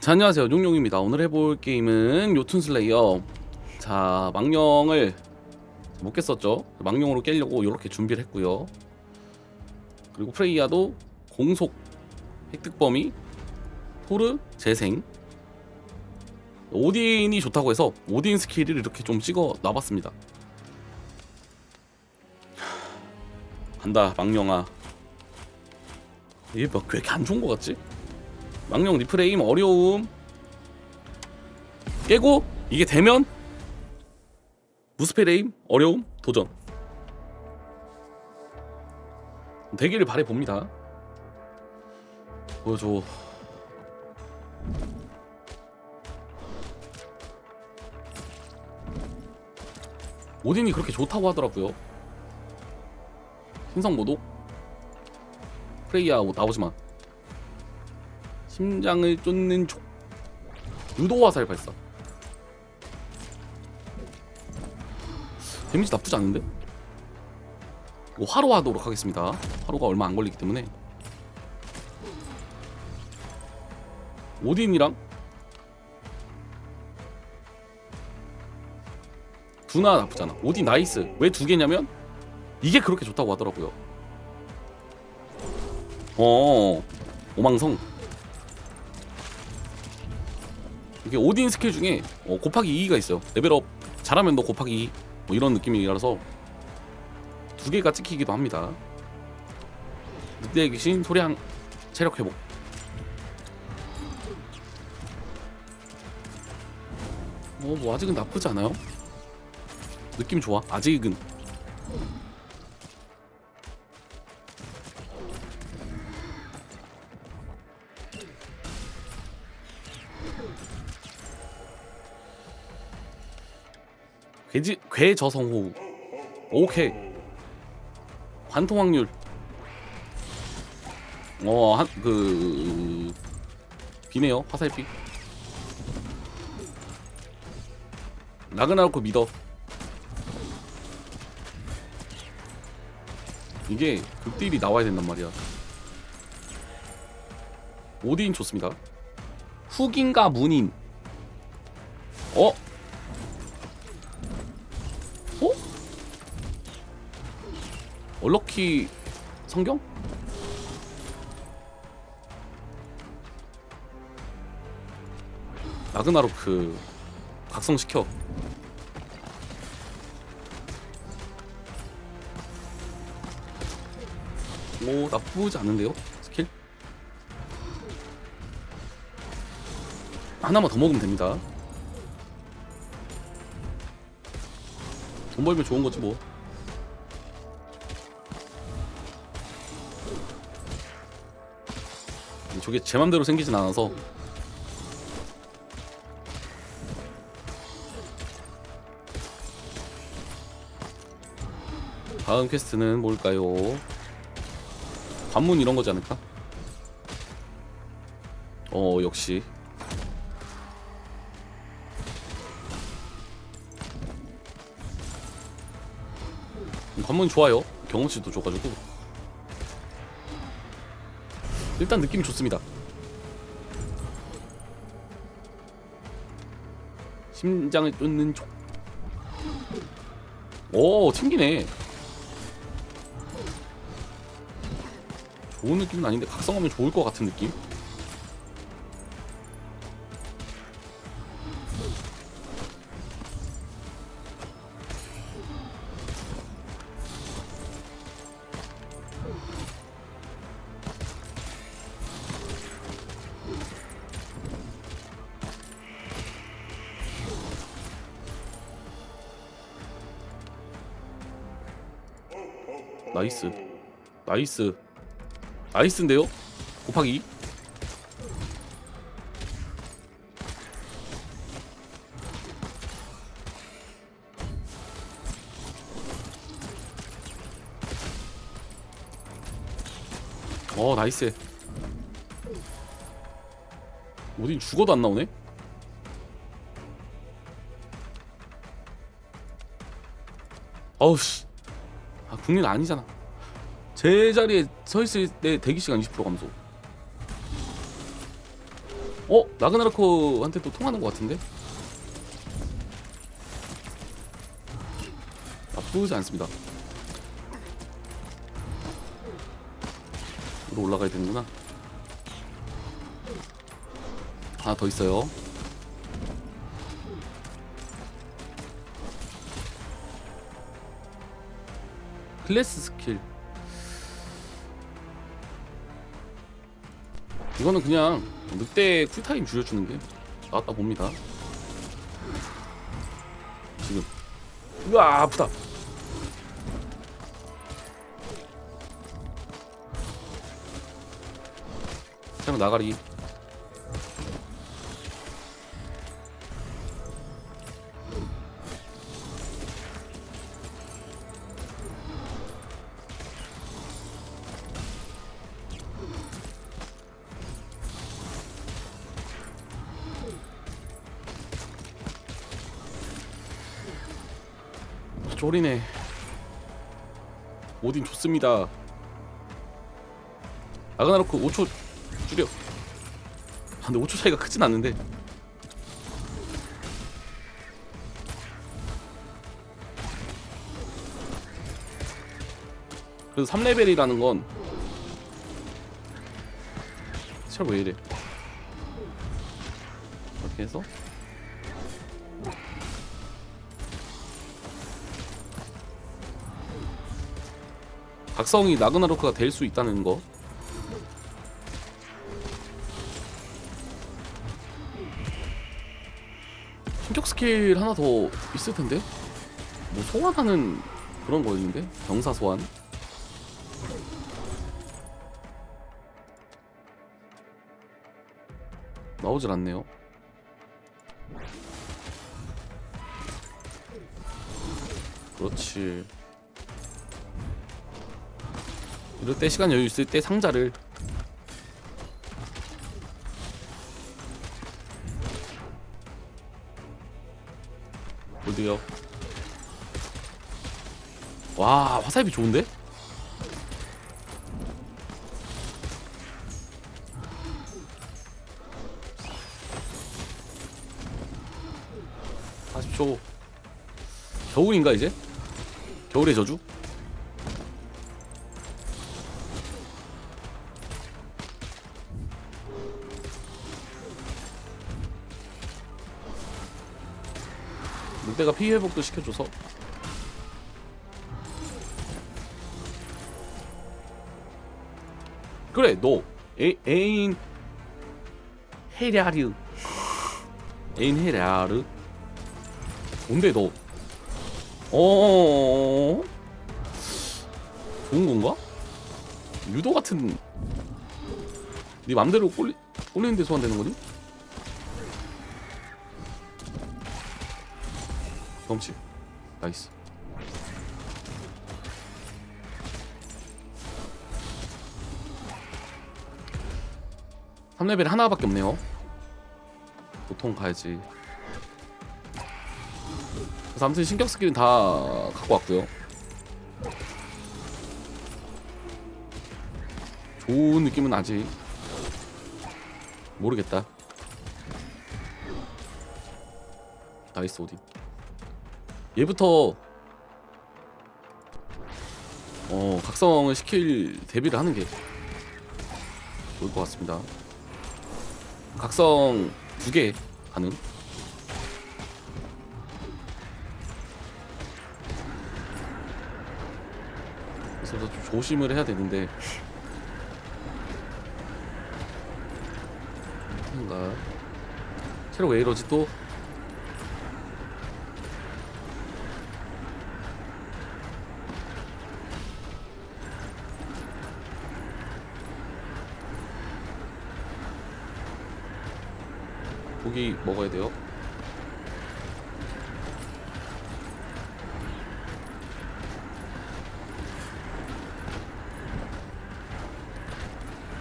자 안녕하세요. 용용입니다. 오늘 해볼 게임은 요툰 슬레이어. 자 망령을 못 깼었죠? 망령으로 깨려고 이렇게 준비를 했고요. 그리고 프레이야도 공속 획득 범위 토르 재생. 오딘이 좋다고 해서 오딘 스킬을 이렇게 좀 찍어 놔봤습니다. 간다 망령아. 이게 뭐, 왜 이렇게 안 좋은 거 같지? 망령 리프레임 어려움. 깨고 이게 되면 무스페레임 어려움 도전. 되기를 바래 봅니다. 보여줘. 오딘이 그렇게 좋다고 하더라고요. 신성 모독. 프레이야 뭐 나오지마 심장을 쫓는 촉 유도 화살 발사. 데미지 나쁘지 않은데? 이거 화로 하도록 하겠습니다. 화로가 얼마 안 걸리기 때문에. 오딘이랑 두나 나쁘잖아. 오딘 나이스. 왜 두 개냐면 이게 그렇게 좋다고 하더라고요. 어. 오망성 이게 오딘 스킬 중에 어, 곱하기 2가 있어요. 레벨업 잘하면 너 곱하기 2. 뭐 이런 느낌이라서 두 개가 찍히기도 합니다. 늑대의 귀신 소량 체력 회복. 어, 뭐 아직은 나쁘지 않아요. 느낌 좋아. 아직은. 괴지 괴저성호우 오케이. 관통 확률. 어한그 비네요. 화살비. 라그나로크 믿어 이게 극딜이 나와야 된단 말이야. 오딘 좋습니다. 훅인가 문인. 어? 어? 얼럭키 성경? 라그나로크 각성시켜 오 나쁘지 않은데요 스킬 하나만 더 먹으면 됩니다 돈 벌면 좋은 거지 뭐. 저게 제 맘대로 생기진 않아서 다음 퀘스트는 뭘까요? 관문 이런 거지 않을까? 어 역시 관문 좋아요. 경험치도 줘가지고 일단 느낌이 좋습니다. 심장을 쫓는 촉. 오 튕기네. 좋은 느낌은 아닌데 각성하면 좋을 것 같은 느낌. 나이스 나이스 나이스인데요? 곱하기 2? 어 나이스 어딘 죽어도 안 나오네? 어우씨 아 국민 아니잖아 제 자리에 서 있을 때 대기 시간 20% 감소 어? 라그나로크한테 또 통하는 것 같은데? 나쁘지 않습니다. 위로 올라가야 되는구나. 하나 더 있어요. 클래스 스킬. 이거는 그냥 늑대 쿨타임 줄여주는 게 나왔다 봅니다. 지금. 으아, 아프다. 그냥 나가리. 쫄이네. 오딘 좋습니다. 아가나로크 5초 줄여. 아, 근데 5초 차이가 크진 않는데. 그래서 3레벨이라는 건 잘왜 이래? 이렇게 해서 각성이 나그나로크가 될 수 있다는 거. 신격 스킬 하나 더 있을 텐데? 뭐 소환하는 그런 거였는데? 병사 소환? 나오질 않네요. 그렇지. 이럴 때 시간 여유 있을 때 상자를 어디요? 와 화살비 좋은데? 아십초 겨울인가 이제? 겨울의 저주? 늑대가 피해 회복도 시켜줘서. 그래 너. 에, 에인. 헤랴르. 에인 헤랴르? 뭔데 너? 어? 좋은 건가? 유도 같은. 네 맘대로 꼴리, 꼴리는 데 소환되는 거니? 경치. 나이스. 삼레벨 하나밖에 없네요. 보통 가야지. 그래서 아무튼 신격 스킬은 다 갖고 왔고요. 좋은 느낌은 아직 모르겠다. 나이스 오딘 얘부터 어 각성을 시킬 대비를 하는 게 좋을 것 같습니다. 각성 두 개 가능. 그래서 좀 조심을 해야 되는데 뭔가 체력 왜 이러지 또? 고기 먹어야 돼요.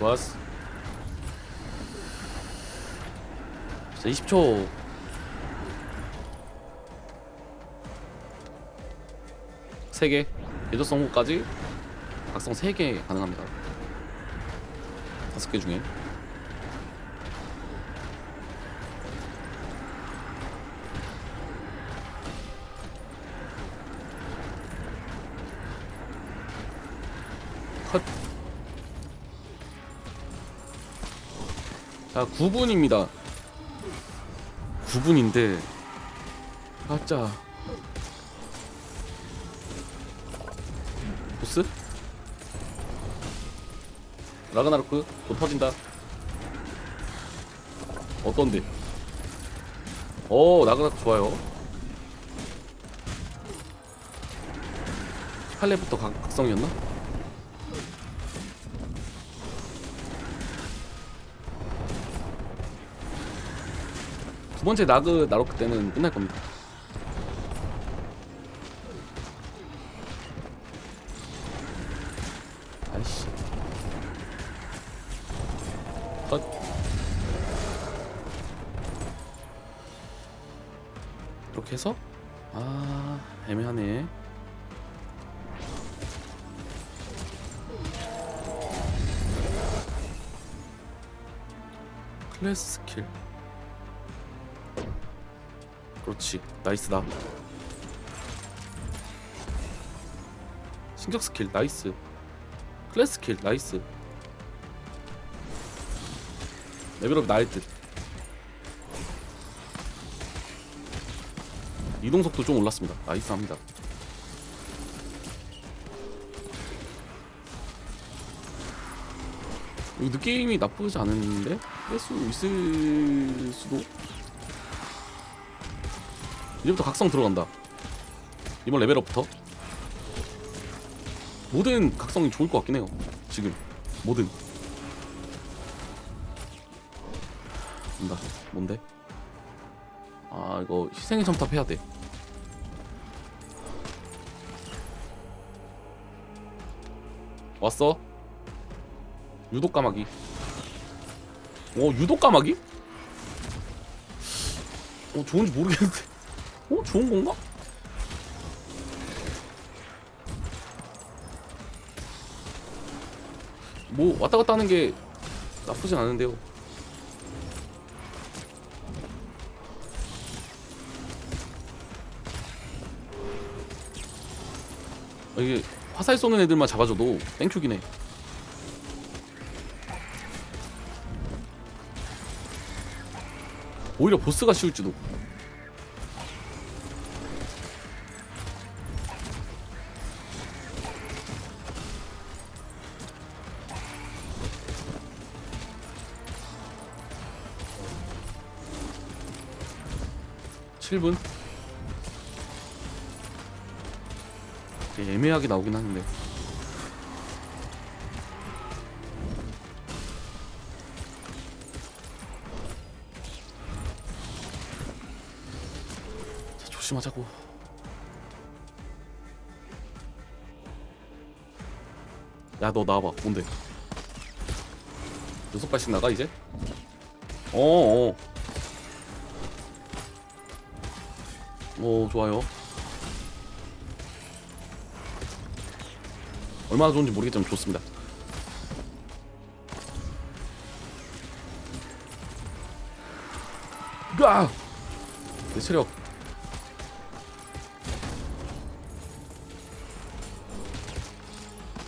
좋았어. 자, 20초. 세 개. 예조 성공까지 각성 3개 가능합니다. 다섯 개 중에. 자 9분입니다 9분인데 가짜 보스? 라그나로크 곧 터진다 어떤데? 오 라그나로크 좋아요 칼레부터 각, 각성이었나? 두 번째 나그 나로크 때는 끝날 겁니다. 아이씨. 컷. 이렇게 해서 아 애매하네. 클래스 스킬. 그렇지. 나이스다. 신격 스킬 나이스. 클래스 스킬 나이스. 레벨업 나을 듯. 이동 속도 좀 올랐습니다. 나이스합니다. 이 느낌이 나쁘지 않은데? 뺄 수 있을 수도 이제부터 각성 들어간다. 이번 레벨업부터 모든 각성이 좋을 것 같긴 해요. 지금 모든 뭔다 뭔데? 아 이거 희생의 점탑 해야 돼. 왔어? 유독 까마귀. 오 유독 까마귀? 어 좋은지 모르겠는데. 어? 좋은 건가? 뭐 왔다 갔다 하는 게 나쁘진 않은데요. 아, 이게 화살 쏘는 애들만 잡아줘도 땡큐긴 해. 오히려 보스가 쉬울지도. 칠분. 애매하게 나오긴 하는데. 자, 조심하자고. 야 너 나와봐. 뭔데? 여섯 발씩 나가 이제? 어어 오 좋아요. 얼마나 좋은지 모르겠지만 좋습니다. 으아! 내 체력.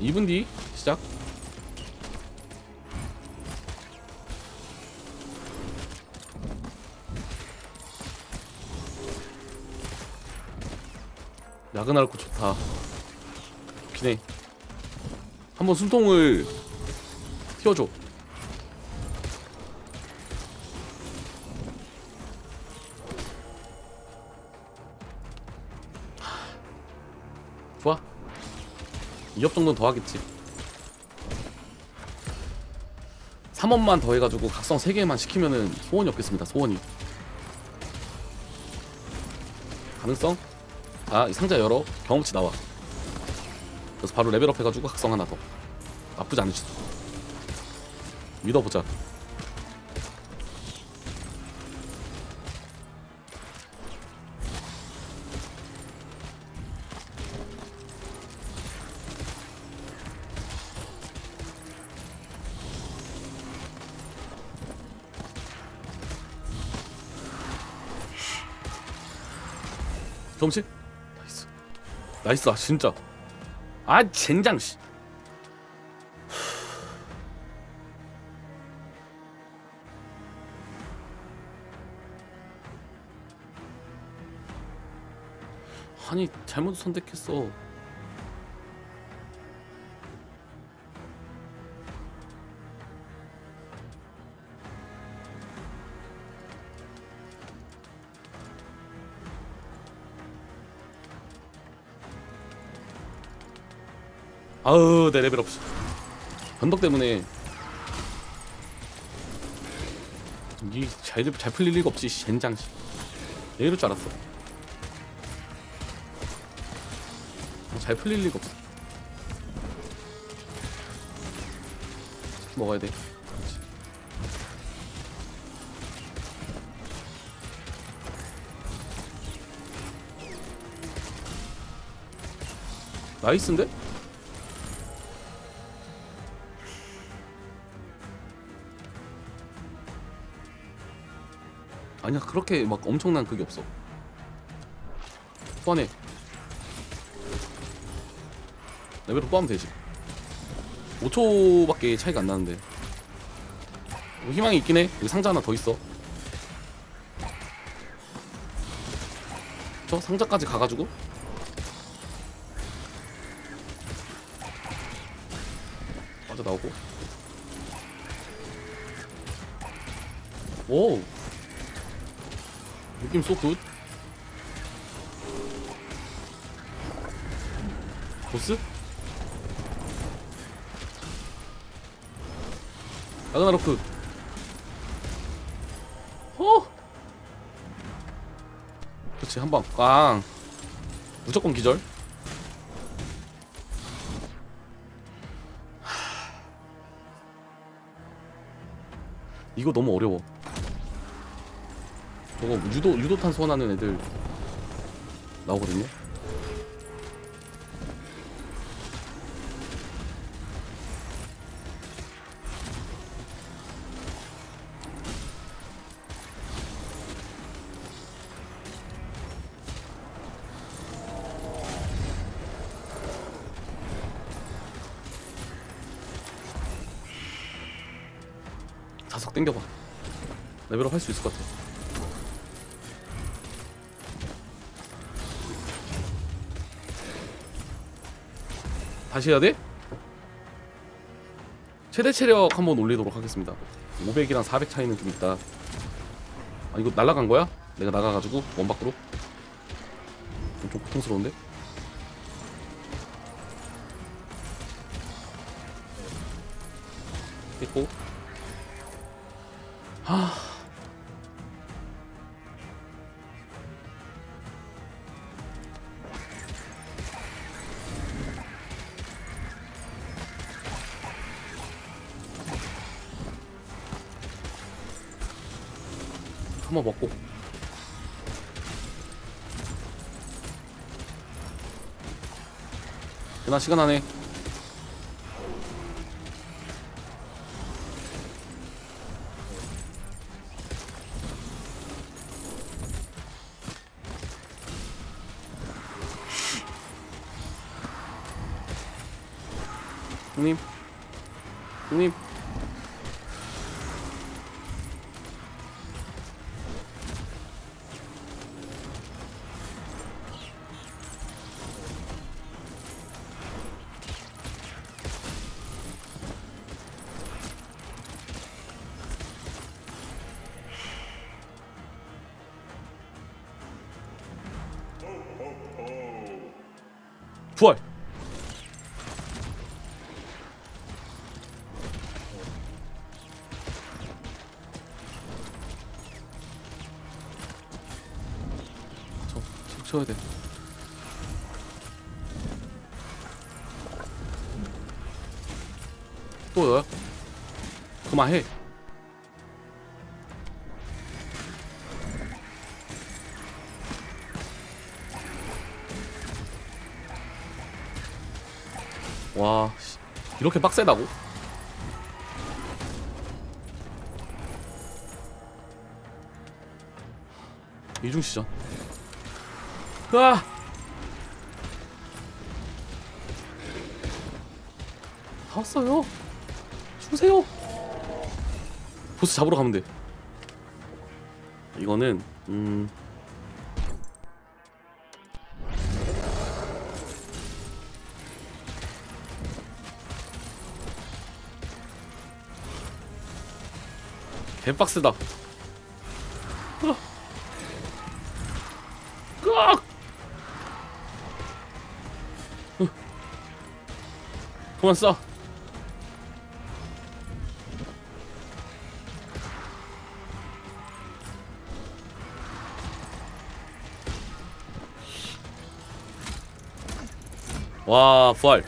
이분 뒤 시작 야근할 거 좋다. 해 한번 숨통을 튀어줘. 좋아. 2업 정도는 더 하겠지. 3업만 더 해가지고 각성 3개만 시키면은 소원이 없겠습니다. 소원이. 가능성? 자, 이 상자 열어. 경험치 나와. 그래서 바로 레벨업 해가지고 각성 하나 더. 나쁘지 않으시죠? 믿어보자. 경험치? 나이스 아, 진짜. 아 젠장 씨. 아니 잘못 선택했어. 아우 내 레벨 없어. 변덕 때문에 이잘 잘 풀릴 리가 없지 젠장. 씨. 내 이럴 줄 알았어. 잘 풀릴 리가 없어. 먹어야 돼. 나이스인데? 아니야 그렇게 막 엄청난 그게 없어. 소환해. 레벨업 또 하면 되지. 5초밖에 차이가 안 나는데. 뭐 희망이 있긴 해. 여기 상자 하나 더 있어. 저 상자까지 가가지고. 빠져 나오고. 오 느낌 쏘굿 보스? 라그나로크 어? 그렇지 한방 꽝 무조건 기절 하. 이거 너무 어려워 저거 유도 유도탄 소환하는 애들 나오거든요. 자석 땡겨봐. 레벨업 할 수 있을 것 같아. 다시 해야 돼? 최대 체력 한번 올리도록 하겠습니다 500이랑 400 차이는 좀 있다 아 이거 날라간 거야? 내가 나가가지고 원 밖으로? 좀, 좀 고통스러운데? 됐고 하 한 번 먹고. 나 시간 안해 부활 저, 저 쳐야 돼. 또요? 그만해. 이렇게 빡세다고? 이중시전. 으아! 다 왔어요. 주세요. 보스 잡으러 가면 돼. 이거는 음 개빡세다. 으악! 그만 쏴. 와 부활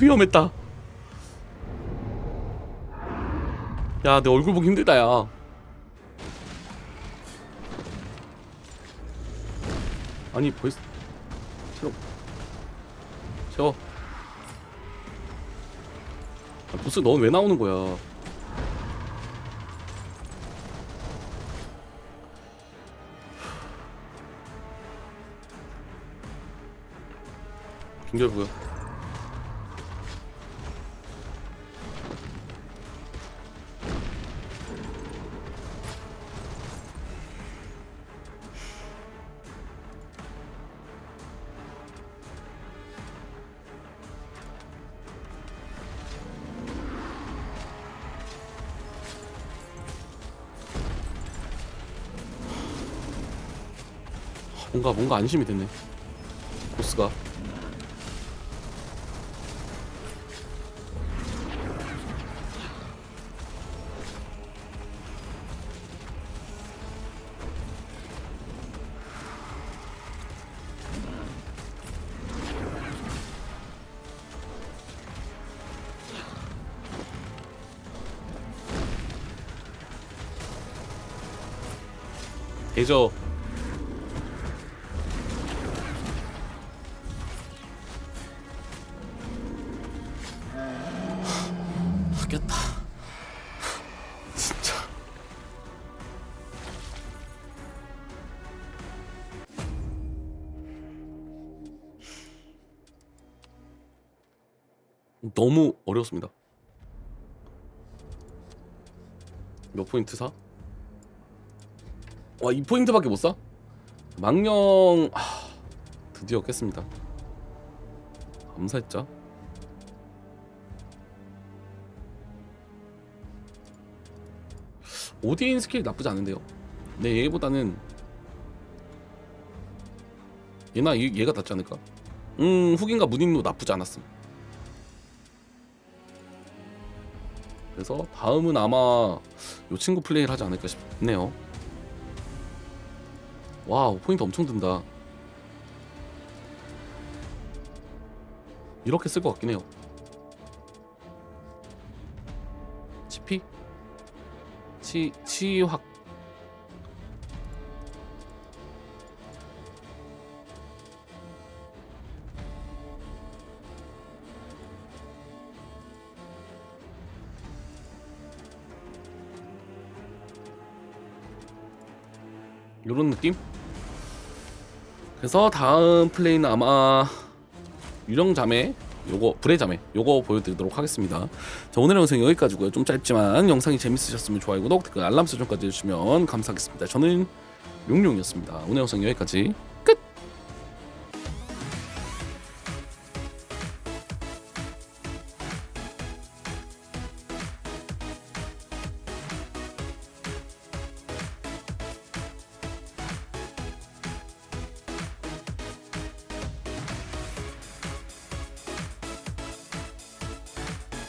위험했다. 야 내 얼굴 보기 힘들다 야. 아니 벌써 새로. 세워 아, 보스 넌 왜 나오는 거야? 김결부야 뭔가 뭔가 안심이 됐네. 보스가. 대저 너무 어려웠습니다. 몇 포인트 사? 와 2포인트밖에 못 사? 망령 하... 드디어 깼습니다. 암살자? 오디인 스킬 나쁘지 않은데요. 네 얘보다는 얘나 얘, 얘가 낫지 않을까? 음 흑인과 무딘도 나쁘지 않았음 그래서 다음은 아마 요 친구 플레이를 하지 않을까 싶네요. 와우 포인트 엄청 든다. 이렇게 쓸 것 같긴 해요. 치피? 치, 치확 요런 느낌? 그래서 다음 플레이는 아마 유령 자매 요거 불의 자매 요거 보여드리도록 하겠습니다. 자 오늘 영상 여기까지고요. 좀 짧지만 영상이 재밌으셨으면 좋아요 구독 댓글 알람 설정까지 해주시면 감사하겠습니다. 저는 용용이었습니다. 오늘 영상 여기까지